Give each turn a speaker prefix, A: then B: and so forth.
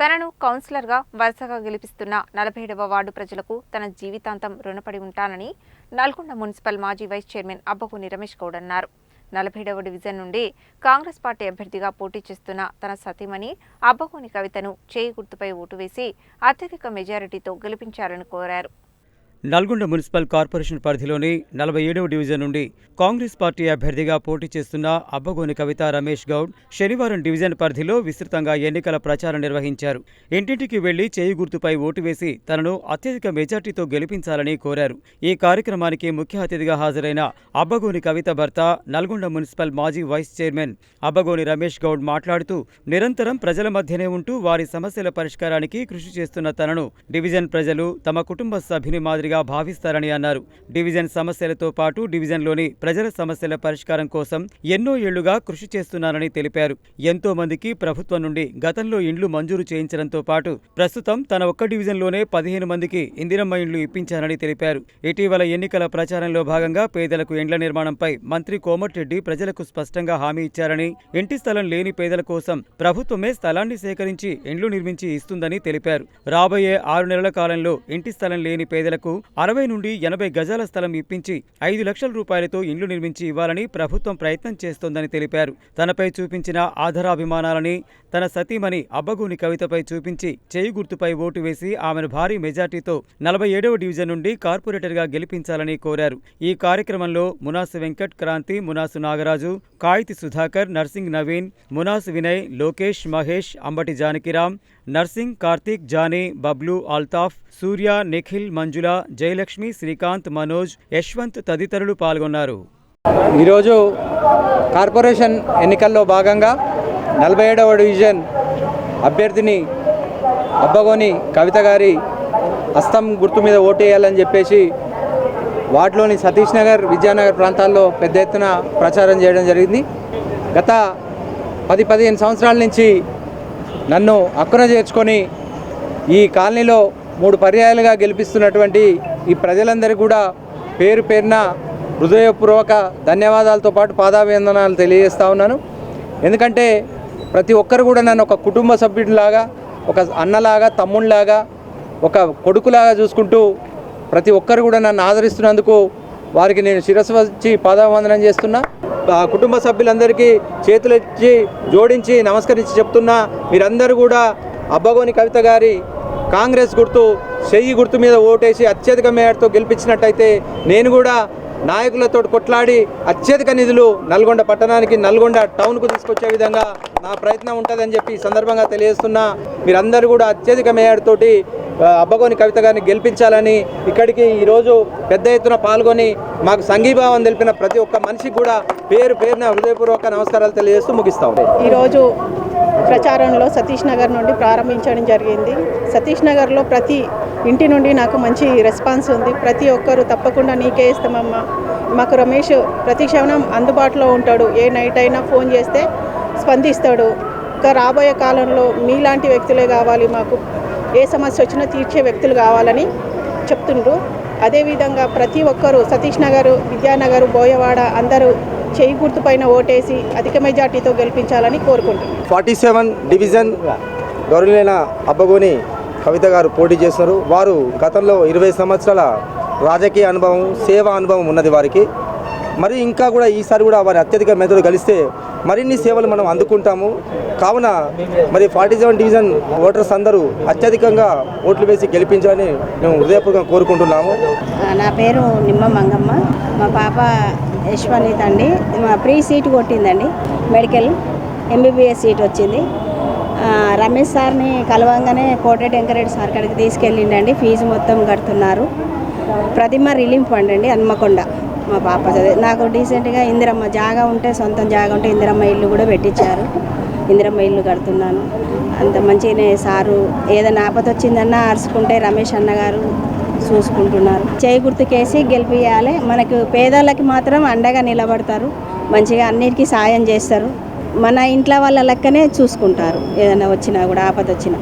A: తనను కౌన్సిలర్గా వరుసగా గెలిపిస్తున్న నలభై ఏడవ వార్డు ప్రజలకు తన జీవితాంతం రుణపడి ఉంటానని నల్గొండ మున్సిపల్ మాజీ వైస్ చైర్మన్ అబ్బగుని రమేష్ గౌడ్ అన్నారు. నలభైడవ డివిజన్ నుండి కాంగ్రెస్ పార్టీ అభ్యర్థిగా పోటీ చేస్తున్న తన సతీమణి అబ్బగుని కవితను చేయి గుర్తుపై ఓటు వేసి అత్యధిక మెజారిటీతో గెలిపించాలని కోరారు.
B: నల్గొండ మున్సిపల్ కార్పొరేషన్ పరిధిలోని నలభై ఏడవ డివిజన్ నుండి కాంగ్రెస్ పార్టీ అభ్యర్థిగా పోటీ చేస్తున్న అబ్బగోని కవిత రమేష్ గౌడ్ శనివారం డివిజన్ పరిధిలో విస్తృతంగా ఎన్నికల ప్రచారం నిర్వహించారు. ఇంటింటికి వెళ్ళి చేయి గుర్తుపై ఓటు వేసి తనను అత్యధిక మెజార్టీతో గెలిపించాలని కోరారు. ఈ కార్యక్రమానికి ముఖ్య అతిథిగా హాజరైన అబ్బగోని కవిత భర్త నల్గొండ మున్సిపల్ మాజీ వైస్ చైర్మన్ అబ్బగోని రమేష్ గౌడ్ మాట్లాడుతూ నిరంతరం ప్రజల మధ్యనే ఉంటూ వారి సమస్యల పరిష్కారానికి కృషి చేస్తున్న తనను డివిజన్ ప్రజలు తమ కుటుంబ సభ్యుని మాదిరి మాదిరిగా భావిస్తారని అన్నారు. డివిజన్ సమస్యలతో పాటు డివిజన్లోని ప్రజల సమస్యల పరిష్కారం కోసం ఎన్నో ఏళ్ళుగా కృషి చేస్తున్నానని తెలిపారు. ఎంతో మందికి ప్రభుత్వం నుండి గతంలో ఇండ్లు మంజూరు చేయించడంతో పాటు ప్రస్తుతం తన ఒక్క డివిజన్లోనే పదిహేను మందికి ఇందిరమ్మ ఇండ్లు ఇప్పించానని తెలిపారు. ఇటీవల ఎన్నికల ప్రచారంలో భాగంగా పేదలకు ఇండ్ల నిర్మాణంపై మంత్రి కోమటిరెడ్డి ప్రజలకు స్పష్టంగా హామీ ఇచ్చారని ఇంటి స్థలం లేని పేదల కోసం ప్రభుత్వమే స్థలాన్ని సేకరించి ఇండ్లు నిర్మించి ఇస్తుందని తెలిపారు. రాబోయే ఆరు నెలల కాలంలో ఇంటి స్థలం లేని పేదలకు అరవై నుండి ఎనభై గజాల స్థలం ఇప్పించి ఐదు లక్షల రూపాయలతో ఇండ్లు నిర్మించి ఇవ్వాలని ప్రభుత్వం ప్రయత్నం చేస్తోందని తెలిపారు. తనపై చూపించిన ఆధారాభిమానాలని తన సతీమణి అబ్బగూని కవితపై చూపించి చేయి గుర్తుపై ఓటు వేసి ఆమెను భారీ మెజార్టీతో నలభై ఏడవ డివిజన్ నుండి కార్పొరేటర్గా గెలిపించాలని కోరారు. ఈ కార్యక్రమంలో మునాసు వెంకట్ క్రాంతి మునాసు నాగరాజు కాయితి సుధాకర్ నర్సింగ్ నవీన్ మునాసు వినయ్ లోకేష్ మహేష్ అంబటి జానకిరామ్ నర్సింగ్ కార్తీక్ జానీ బబ్లు అల్తాఫ్ సూర్య నిఖిల్ మంజుల జయలక్ష్మి శ్రీకాంత్ మనోజ్ యశ్వంత్ తదితరులు పాల్గొన్నారు.
C: ఈరోజు కార్పొరేషన్ ఎన్నికల్లో భాగంగా నలభై ఏడవ డివిజన్ అభ్యర్థిని అబ్బగోని కవిత గారి హస్తం గుర్తు మీద ఓటు వేయాలని చెప్పేసి వార్డులోని సతీష్ నగర్ విద్యానగర్ ప్రాంతాల్లో పెద్ద ఎత్తున ప్రచారం చేయడం జరిగింది. గత పది పదిహేను సంవత్సరాల నుంచి నన్ను అక్కున చేర్చుకొని ఈ కాలనీలో మూడు పర్యాయాలుగా గెలిపిస్తున్నటువంటి ఈ ప్రజలందరికీ కూడా పేరు పేరున హృదయపూర్వక ధన్యవాదాలతో పాటు పాదాభివందనాలు తెలియజేస్తా ఉన్నాను. ఎందుకంటే ప్రతి ఒక్కరు కూడా నన్ను ఒక కుటుంబ సభ్యుడిలాగా ఒక అన్నలాగా తమ్ముళ్ళలాగా ఒక కొడుకులాగా చూసుకుంటూ ప్రతి ఒక్కరు కూడా నన్ను ఆదరిస్తున్నందుకు వారికి నేను శిరస్సు వచ్చి పాదాభివందనం చేస్తున్నా. కుటుంబ సభ్యులందరికీ చేతులు ఇచ్చి జోడించి నమస్కరించి చెప్తున్నా మీరందరూ కూడా అబ్బగోని కవిత గారి కాంగ్రెస్ గుర్తు చెయ్యి గుర్తు మీద ఓటేసి అత్యధిక మేయర్తో గెలిపించినట్టయితే నేను కూడా నాయకులతో కొట్లాడి అత్యధిక నిధులు నల్గొండ పట్టణానికి నల్గొండ టౌన్కు తీసుకొచ్చే విధంగా నా ప్రయత్నం ఉంటుందని చెప్పి సందర్భంగా తెలియజేస్తున్నా. మీరందరూ కూడా అత్యధిక మేయర్ తోటి అబ్బగోని కవిత గారిని గెలిపించాలని ఇక్కడికి ఈరోజు పెద్ద ఎత్తున పాల్గొని మాకు సంఘీభావం తెలిపిన ప్రతి ఒక్క మనిషికి కూడా పేరు పేరున హృదయపూర్వక నమస్కారాలు తెలియజేస్తూ ముగిస్తాం.
D: ఈరోజు ప్రచారంలో సతీష్ నగర్ నుండి ప్రారంభించడం జరిగింది. సతీష్ నగర్లో ప్రతి ఇంటి నుండి నాకు మంచి రెస్పాన్స్ ఉంది. ప్రతి ఒక్కరు తప్పకుండా నీకే ఇస్తామమ్మా. మాకు రమేష్ ప్రతి క్షణం అందుబాటులో ఉంటాడు. ఏ నైట్ అయినా ఫోన్ చేస్తే స్పందిస్తాడు. ఇంకా రాబోయే కాలంలో మీలాంటి వ్యక్తులే కావాలి మాకు. ఏ సమస్య వచ్చినా తీర్చే వ్యక్తులు కావాలని చెప్తుండ్రు. అదేవిధంగా ప్రతి ఒక్కరూ సతీష్ నగర్ విద్యానగర్ బోయవాడ అందరూ చేయి గుర్తుపైన ఓటేసి అధిక మెజార్టీతో గెలిపించాలని కోరుకుంటున్నాను
E: ఫార్టీ సెవెన్ డివిజన్ గౌరవనీయులైన అబ్బగోని కవిత గారు పోటీ చేస్తున్నారు వారు గతంలో ఇరవై సంవత్సరాల రాజకీయ అనుభవం సేవా అనుభవం ఉన్నది వారికి. మరి ఇంకా కూడా ఈసారి కూడా వారి అత్యధిక మెదడు కలిస్తే మరిన్ని సేవలు మనం అందుకుంటాము. కావున మరి ఫార్టీ సెవెన్ డివిజన్ ఓటర్స్ అందరూ అత్యధికంగా ఓట్లు వేసి గెలిపించాలని మేము హృదయపూర్వకంగా కోరుకుంటున్నాము.
F: నా పేరు నిమ్మ మంగమ్మ. మా పాప యశ్వనీత్ అండి. మా ప్రీ సీట్ కొట్టిందండి. మెడికల్ ఎంబీబీఎస్ సీట్ వచ్చింది. రమేష్ సార్ని కలవంగానే కోటరెడ్డి వెంకరెడ్డి సార్ కాడికి తీసుకెళ్ళిండండి. ఫీజు మొత్తం కడుతున్నారు. ప్రతిమ రిలీఫ్ ఫండ్ అండి హన్మకొండ మా పాప చదివి. నాకు డీసెంట్గా ఇందిరమ్మ జాగా ఉంటే సొంతం జాగా ఉంటే ఇందిరమ్మ ఇల్లు కూడా పెట్టించారు. ఇందిరమ్మ ఇల్లు కడుతున్నాను. అంత మంచిగానే సారు ఏదైనా ఆపద వచ్చిందన్నా అరుచుకుంటే రమేష్ అన్నగారు చూసుకుంటున్నారు. చేయి గుర్తుకేసి గెలిపియాలి మనకు పేదలకి మాత్రం అండగా నిలబడతారు. మంచిగా అన్నిటికీ సాయం చేస్తారు. మన ఇంట్లో వాళ్ళ లెక్కనే చూసుకుంటారు. ఏదైనా వచ్చినా కూడా ఆపద వచ్చినా